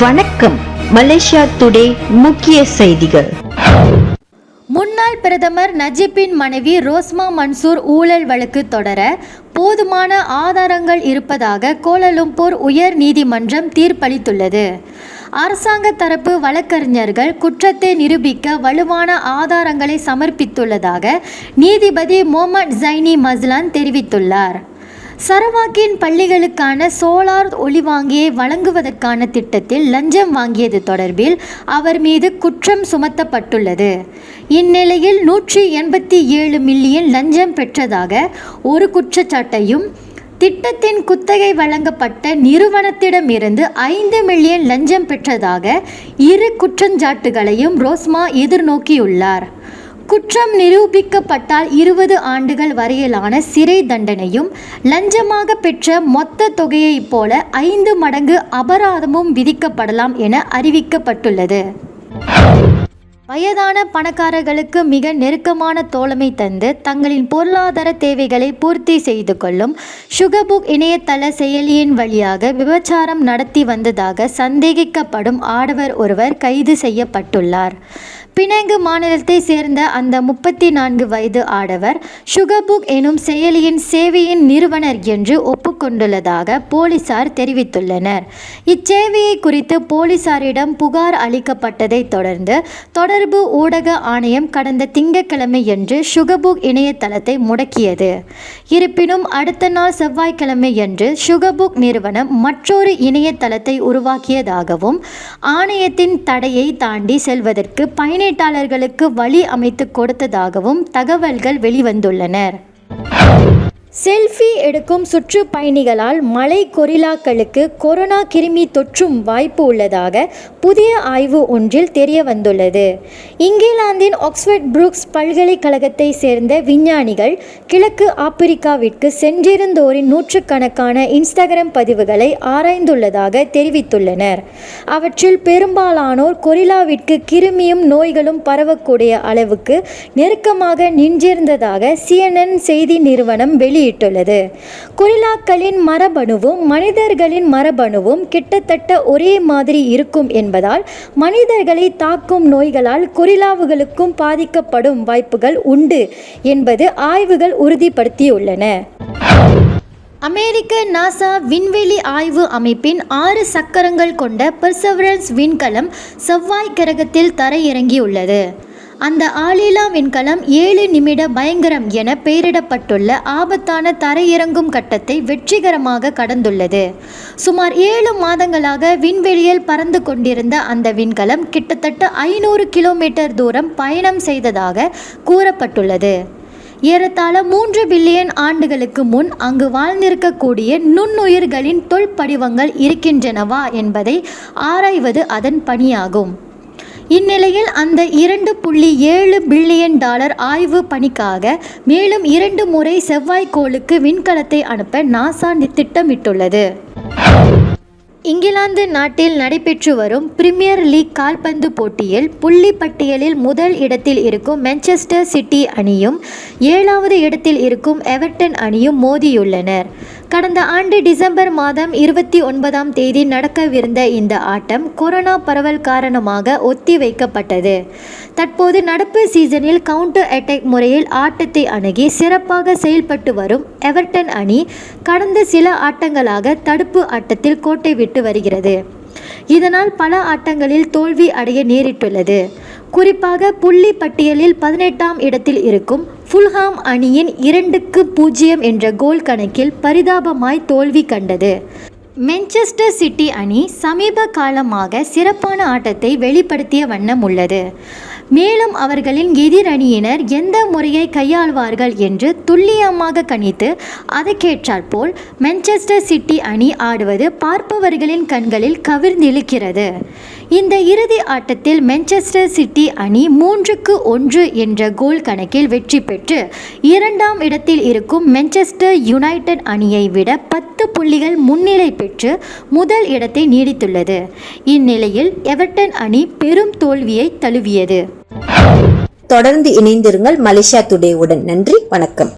வணக்கம். Malaysia today முக்கிய செய்திகள். முன்னாள் பிரதமர் நஜீப்பின் மனைவி ரோஸ்மா மன்சூர் ஊழல் வழக்கு தொடர போதுமான ஆதாரங்கள் இருப்பதாக கோலலும்பூர் உயர் நீதிமன்றம் தீர்ப்பளித்துள்ளது. அரசாங்க தரப்பு வழக்கறிஞர்கள் குற்றத்தை நிரூபிக்க வலுவான ஆதாரங்களை சமர்ப்பித்துள்ளதாக நீதிபதி மொஹமட் ஜைனி மஸ்லான் தெரிவித்துள்ளார். சரவாக்கின் பள்ளிகளுக்கான சோலார் ஒளிவாங்கியை வழங்குவதற்கான திட்டத்தில் லஞ்சம் வாங்கியது தொடர்பில் அவர் மீது குற்றம் சுமத்தப்பட்டுள்ளது. இந்நிலையில் நூற்றி எண்பத்தி ஏழு மில்லியன் லஞ்சம் பெற்றதாக ஒரு குற்றச்சாட்டையும் திட்டத்தின் குத்தகை வழங்கப்பட்ட நிறுவனத்திடமிருந்து ஐந்து மில்லியன் லஞ்சம் பெற்றதாக இரு குற்றஞ்சாட்டுகளையும் ரோஸ்மா எதிர்நோக்கியுள்ளார். குற்றம் நிரூபிக்கப்பட்டால் இருபது ஆண்டுகள் வரையிலான சிறை தண்டனையும் லஞ்சமாக பெற்ற மொத்த தொகையைப் போல ஐந்து மடங்கு அபராதமும் விதிக்கப்படலாம் என அறிவிக்கப்பட்டுள்ளது. வயதான பணக்காரர்களுக்கு மிக நெருக்கமான தோழமை தந்து தங்களின் பொருளாதார தேவைகளை பூர்த்தி செய்து கொள்ளும் சுகபுக் இணையதள செயலியின் வழியாக விபச்சாரம் நடத்தி வந்ததாக சந்தேகிக்கப்படும் ஆடவர் ஒருவர் கைது செய்யப்பட்டுள்ளார். பினாங்கு மாநிலத்தை சேர்ந்த அந்த முப்பத்தி நான்கு வயது ஆடவர் சுகபுக் எனும் செயலியின் சேவையின் நிறுவனர் என்று ஒப்புக்கொண்டுள்ளதாக போலீசார் தெரிவித்துள்ளனர். இச்சேவையை குறித்து போலீசாரிடம் புகார் அளிக்கப்பட்டதை தொடர்ந்து தொடர்பு ஊடக ஆணையம் கடந்த திங்கட்கிழமையன்று சுகபுக் இணையதளத்தை முடக்கியது. இருப்பினும் அடுத்த நாள் செவ்வாய்க்கிழமையன்று சுகபுக் நிறுவனம் மற்றொரு இணையதளத்தை உருவாக்கியதாகவும் ஆணையத்தின் தடையை தாண்டி செல்வதற்கு முதலீட்டாளர்களுக்கு வழி அமைத்து கொடுத்ததாகவும் தகவல்கள் வெளிவந்துள்ளனர். செல்ஃபி எடுக்கும் சுற்றுப்பயணிகளால் மலை கொரில்லாக்களுக்கு கொரோனா கிருமி தொற்றும் வாய்ப்பு உள்ளதாக புதிய ஆய்வு ஒன்றில் தெரிய வந்துள்ளது இங்கிலாந்தின் ஆக்ஸ்ஃபர்ட் புரூக்ஸ் பல்கலைக்கழகத்தை சேர்ந்த விஞ்ஞானிகள் கிழக்கு ஆப்பிரிக்காவிற்கு சென்றிருந்தோரின் நூற்றுக்கணக்கான இன்ஸ்டாகிராம் பதிவுகளை ஆராய்ந்துள்ளதாக தெரிவித்துள்ளனர். அவற்றில் பெரும்பாலானோர் கொரில்லாவிற்கு கிருமியும் நோய்களும் பரவக்கூடிய அளவுக்கு நெருக்கமாக நின்றிருந்ததாக சிஎன்என் செய்தி நிறுவனம் வெளியிட்டுள்ளது. கொரில்லாக்களின் மரபணுவும் மனிதர்களின் மரபணுவும் கிட்டத்தட்ட ஒரே மாதிரி இருக்கும் என்பதால் மனிதர்களை தாக்கும் நோய்களால் கொரில்லாவுகளுக்கும் பாதிக்கப்படும் வாய்ப்புகள் உண்டு என்பது ஆய்வுகள் உறுதிப்படுத்தியுள்ளன. அமெரிக்க நாசா விண்வெளி ஆய்வு அமைப்பின் ஆறு சக்கரங்கள் கொண்ட பெர்சவரன்ஸ் விண்கலம் செவ்வாய் கிரகத்தில் தரையிறங்கியுள்ளது. அந்த ஆளில்லா விண்கலம் ஏழு நிமிட பயங்கரம் என பெயரிடப்பட்டுள்ள ஆபத்தான தரையிறங்கும் கட்டத்தை வெற்றிகரமாக கடந்துள்ளது. சுமார் ஏழு மாதங்களாக விண்வெளியில் பறந்து கொண்டிருந்த அந்த விண்கலம் கிட்டத்தட்ட ஐநூறு கிலோமீட்டர் தூரம் பயணம் செய்ததாக கூறப்பட்டுள்ளது. ஏறத்தாழ மூன்று பில்லியன் ஆண்டுகளுக்கு முன் அங்கு வாழ்ந்திருக்கக்கூடிய நுண்ணுயிர்களின் தொல்படிவங்கள் இருக்கின்றனவா என்பதை ஆராய்வது அதன் பணியாகும். இந்நிலையில் அந்த இரண்டு புள்ளி ஏழு பில்லியன் டாலர் ஆய்வு பணிக்காக மேலும் இரண்டு முறை செவ்வாய்க்கோளுக்கு விண்கலத்தை அனுப்ப நாசா திட்டமிட்டுள்ளது. இங்கிலாந்து நாட்டில் நடைபெற்று வரும் பிரீமியர் லீக் கால்பந்து போட்டியில் புள்ளி பட்டியலில் முதல் இடத்தில் இருக்கும் மான்செஸ்டர் சிட்டி அணியும் ஏழாவது இடத்தில் இருக்கும் எவர்டன் அணியும் மோதியுள்ளனர். கடந்த ஆண்டு டிசம்பர் மாதம் இருபத்தி ஒன்பதாம் தேதி நடக்கவிருந்த இந்த ஆட்டம் கொரோனா பரவல் காரணமாக ஒத்தி வைக்கப்பட்டது. தற்போது நடப்பு சீசனில் கவுண்டர் அட்டாக் முறையில் ஆட்டத்தை அணுகி சிறப்பாக செயல்பட்டு வரும் எவர்டன் அணி கடந்த சில ஆட்டங்களாக தடுப்பு ஆட்டத்தில் கோட்டை விட்டு வருகிறது. இதனால் பல ஆட்டங்களில் தோல்வி அடைய நேரிட்டுள்ளது. குறிப்பாக புள்ளி பட்டியலில் பதினெட்டாம் இடத்தில் இருக்கும் ஃபுல்ஹாம் அணியின் இரண்டுக்கு பூஜ்ஜியம் என்ற கோல் கணக்கில் பரிதாபமாய் தோல்வி கண்டது. மென்செஸ்டர் சிட்டி அணி சமீப காலமாக சிறப்பான ஆட்டத்தை வெளிப்படுத்திய வண்ணம் உள்ளது. மேலும் அவர்களின் எதிரணியினர் எந்த முறையை கையாள்வார்கள் என்று துல்லியமாக கணித்து அதற்கேற்றாற்போல் மென்செஸ்டர் சிட்டி அணி ஆடுவது பார்ப்பவர்களின் கண்களில் கவிர்ந்திழுக்கிறது. இந்த இறுதி ஆட்டத்தில் மென்செஸ்டர் சிட்டி அணி மூன்றுக்கு ஒன்று என்ற கோல் கணக்கில் வெற்றி பெற்று இரண்டாம் இடத்தில் இருக்கும் மென்செஸ்டர் யுனைடெட் அணியை விட பத்து புள்ளிகள் முன்னிலை பெற்று முதல் இடத்தை நீடித்துள்ளது. இந்நிலையில் எவர்டன் அணி பெரும் தோல்வியை தழுவியது. தொடர்ந்து இணைந்திருங்கள் மலேசியா டுடே உடன். நன்றி வணக்கம்.